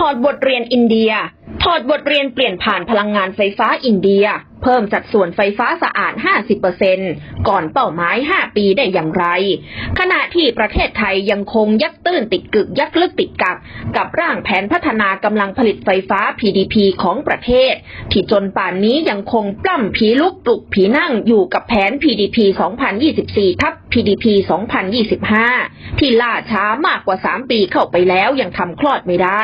ถอดบทเรียนอินเดีย ถอดบทเรียนเปลี่ยนผ่านพลังงานไฟฟ้าอินเดีย เพิ่มสัดส่วนไฟฟ้าสะอาด 50%ก่อนเป้าหมาย 5 ปีได้อย่างไร ขณะที่ประเทศไทยยังคงยักตื้นติดกึกยักลึกติดกักกับร่างแผนพัฒนากำลังผลิตไฟฟ้า PDP ของประเทศ ที่จนป่านนี้ยังคงปล้ำผีลุกปลุกผีนั่งอยู่กับแผน PDP 2024ทับ PDP 2025 ที่ล่าช้ามากกว่า 3 ปีเข้าไปแล้วยังทำคลอดไม่ได้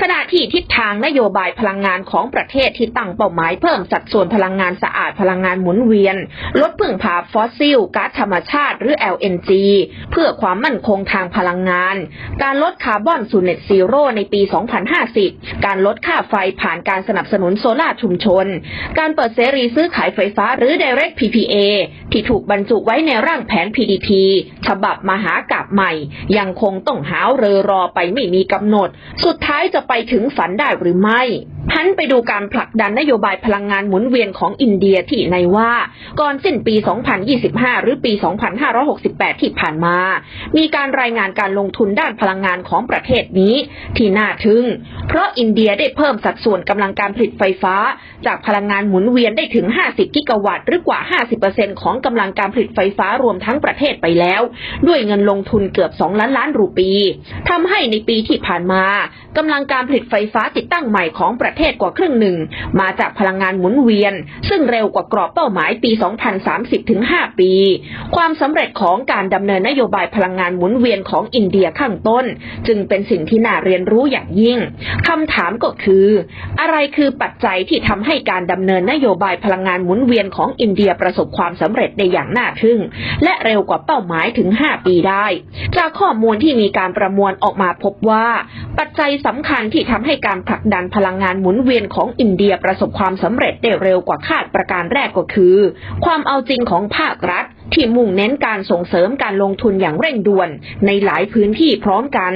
ขณะที่ทิศทางนโยบายพลังงานของประเทศที่ตั้งเป้าหมายเพิ่มสัดส่วนพลังงานสะอาดพลังงานหมุนเวียน ลดพึ่งพาฟอสซิลก๊าซธรรมชาติหรือ LNG เพื่อความมั่นคงทางพลังงาน การลดคาร์บอนสู่เน็ตซีโร่ในปี 2050 การลดค่าไฟผ่านการสนับสนุนโซลาร์ชุมชน การเปิดเสรีซื้อขายไฟฟ้าหรือ Direct PPA ที่ถูกบรรจุไว้ในร่างแผน GDP ฉบับมหากาบใหม่ ยังคงต้องหาวเรอรอไปไม่มีกำหนด สุดท้ายจะไปถึงฝันได้หรือไม่ หันไปดูการผลักดันนโยบายพลังงานหมุนเวียนของอินเดียที่ในว่า ก่อนสิ้นปี 2025 หรือปี 2568 ที่ผ่านมา มีการรายงานการลงทุนด้านพลังงานของประเทศนี้ที่น่าทึ่ง เพราะอินเดียได้เพิ่มสัดส่วนกำลังการผลิตไฟฟ้า จากพลังงานหมุนเวียนได้ถึง 50 กิกะวัตต์หรือกว่า 50%ของกำลังการผลิตไฟฟ้ารวมทั้งประเทศไปแล้ว ด้วยเงินลงทุนเกือบ 2 ล้านล้านรูปีทำให้ในปีที่ผ่านมากำลังการผลิตไฟฟ้าติดตั้งใหม่ของประเทศกว่าครึ่งหนึ่ง มาจากพลังงานหมุนเวียน ซึ่งเร็วกว่ากรอบเป้าหมายปี 2030 ถึง 5 ปี ความสำเร็จของการดำเนินนโยบายพลังงานหมุนเวียนของอินเดียข้างต้น จึงเป็นสิ่งที่น่าเรียนรู้อย่างยิ่งคำถามก็คือ อะไรคือปัจจัยที่ทำให้การดำเนินนโยบายพลังงานหมุนเวียนของอินเดียประสบความสำเร็จได้อย่างน่าทึ่ง และเร็วกว่าเป้าหมายถึง 5 ปีได้ จากข้อมูลที่มีการประมวลออกมาพบว่า ปัจจัยสำคัญที่ทำให้การผลักดันพลังงานหมุนนเวียนของอินเดียประสบความสำเร็จได้เร็วกว่าคาดประการแรกก็คือ ความเอาจริงของภาครัฐ ที่มุ่งเน้นการส่งเสริมการลงทุนอย่างเร่งด่วน ในหลายพื้นที่พร้อมกัน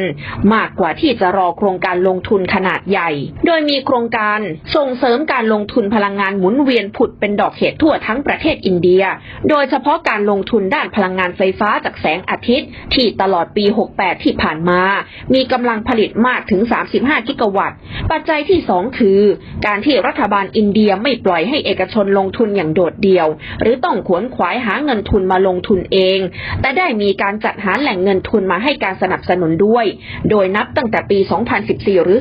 มากกว่าที่จะรอโครงการลงทุนขนาดใหญ่ โดยมีโครงการส่งเสริมการลงทุนพลังงานหมุนเวียนผุดเป็นดอกเห็ดทั่วทั้งประเทศอินเดีย โดยเฉพาะการลงทุนด้านพลังงานไฟฟ้าจากแสงอาทิตย์ ที่ตลอดปี 68 ที่ผ่านมา มีกำลังผลิตมากถึง 35 กิกะวัตต์ ปัจจัยที่ 2 คือ การที่รัฐบาลอินเดียไม่ปล่อยให้เอกชนลงทุนอย่างโดดเดี่ยว หรือต้องขวนขวายหาเงินทุนมาลงทุนเอง แต่ได้มีการจัดหาแหล่งเงินทุนมาให้การสนับสนุนด้วย โดยนับตั้งแต่ปี 2014 หรือ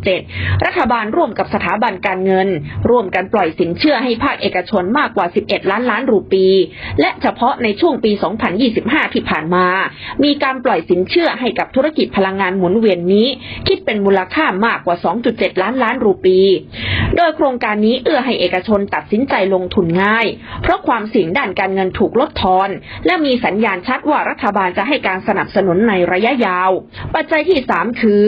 2557 รัฐบาลร่วมกับสถาบันการเงิน ร่วมกันปล่อยสินเชื่อให้ภาคเอกชนมากกว่า 11 ล้านล้านรูปี และเฉพาะในช่วงปี 2025 ที่ผ่านมา มีการปล่อยสินเชื่อให้กับธุรกิจพลังงานหมุนเวียนนี้ คิดเป็นมูลค่ามากกว่า 2.7 ล้านล้านรูปี โดยโครงการนี้เอื้อให้เอกชนตัดสินใจลงทุนง่าย เพราะความเสี่ยงด้านการเงินถูกลดทอน และมีสัญญาณชัดว่ารัฐบาลจะให้การสนับสนุนในระยะยาว ปัจจัยที่ 3 คือ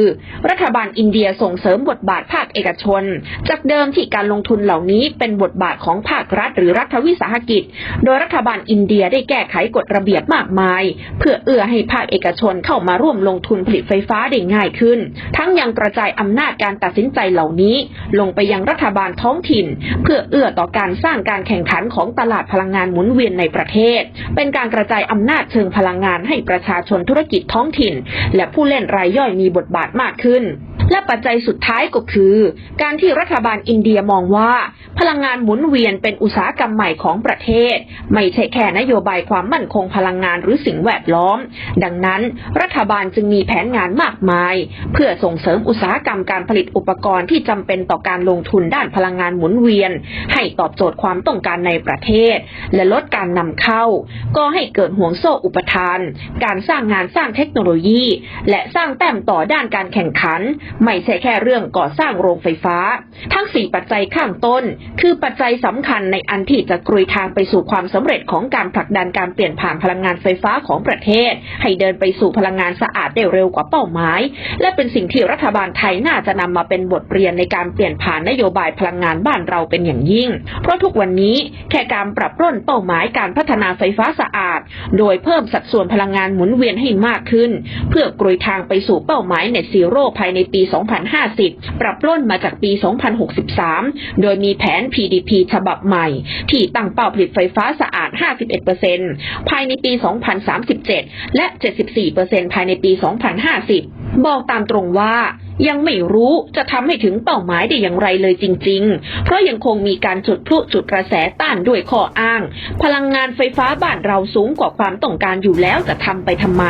รัฐบาลอินเดียส่งเสริมบทบาทภาคเอกชน จากเดิมที่การลงทุนเหล่านี้เป็นบทบาทของภาครัฐ หรือรัฐวิสาหกิจ โดยรัฐบาลอินเดียได้แก้ไขกฎระเบียบมากมาย เพื่อเอื้อให้ภาคเอกชนเข้ามาร่วมลงทุนผลิตไฟฟ้าได้ง่ายขึ้น ทั้งยังกระจายอำนาจการตัดสินใจเหล่านี้ ลงไปยังรัฐบาลท้องถิ่น เพื่อเอื้อต่อการสร้างการแข่งขันของตลาดพลังงานหมุนเวียนในประเทศ เป็นการกระจายอำนาจเชิงพลังงานให้ประชาชนธุรกิจท้องถิ่น และผู้เล่นรายย่อยมีบทบาทมากขึ้น และปัจจัยสุดท้ายก็คือ การที่รัฐบาลอินเดียมองว่า พลังงานหมุนเวียนเป็นอุตสาหกรรมใหม่ของประเทศ ไม่ใช่แค่นโยบายความมั่นคงพลังงานหรือสิ่งแวดล้อม ดังนั้น รัฐบาลจึงมีแผนงานมากมาย เพื่อส่งเสริมอุตสาหกรรมการผลิตอุปกรณ์ที่จำเป็นต่อการลงทุนด้านพลังงานหมุนเวียน ให้ตอบโจทย์ความต้องการในประเทศ และลดการนำเข้า ก็ให้เกิดห่วงโซ่อุปทาน การสร้างงานสร้างเทคโนโลยี และสร้างแต้มต่อด้านการแข่งขันไม่ใช่แค่เรื่องก่อสร้างโรงไฟฟ้า ทั้ง4ปัจจัยข้างต้น คือปัจจัยสำคัญในอันที่จะกรุยทางไปสู่ความสำเร็จของการผลักดันการเปลี่ยนผ่านพลังงานไฟฟ้าของประเทศ ให้เดินไปสู่พลังงานสะอาดได้เร็วกว่าเป้าหมาย และเป็นสิ่งที่รัฐบาลไทยน่าจะนำมาเป็นบทเรียนในการเปลี่ยนผ่านนโยบายพลังงานบ้านเราเป็นอย่างยิ่ง เพราะทุกวันนี้แค่การปรับร่นเป้าหมายการพัฒนาไฟฟ้าสะอาด โดยเพิ่มสัดส่วนพลังงานหมุนเวียนให้มากขึ้น เพื่อกรุยทางไปสู่เป้าหมายเน็ตซีโร่ภายในปี2050 ปรับร่นมาจากปี 2063 โดยมีแผน PDP ฉบับใหม่ ที่ตั้งเป้าผลิตไฟฟ้าสะอาด 51%ภายในปี 2037 และ 74%ภายในปี 2050 บอกตามตรงว่ายังไม่รู้จะทำให้ถึงเป้าหมายได้อย่างไรเลยจริง ๆ เพราะยังคงมีการจุดพลุจุดกระแสต้านด้วยข้ออ้าง พลังงานไฟฟ้าบ้านเราสูงกว่าความต้องการอยู่แล้วจะทำไปทำไม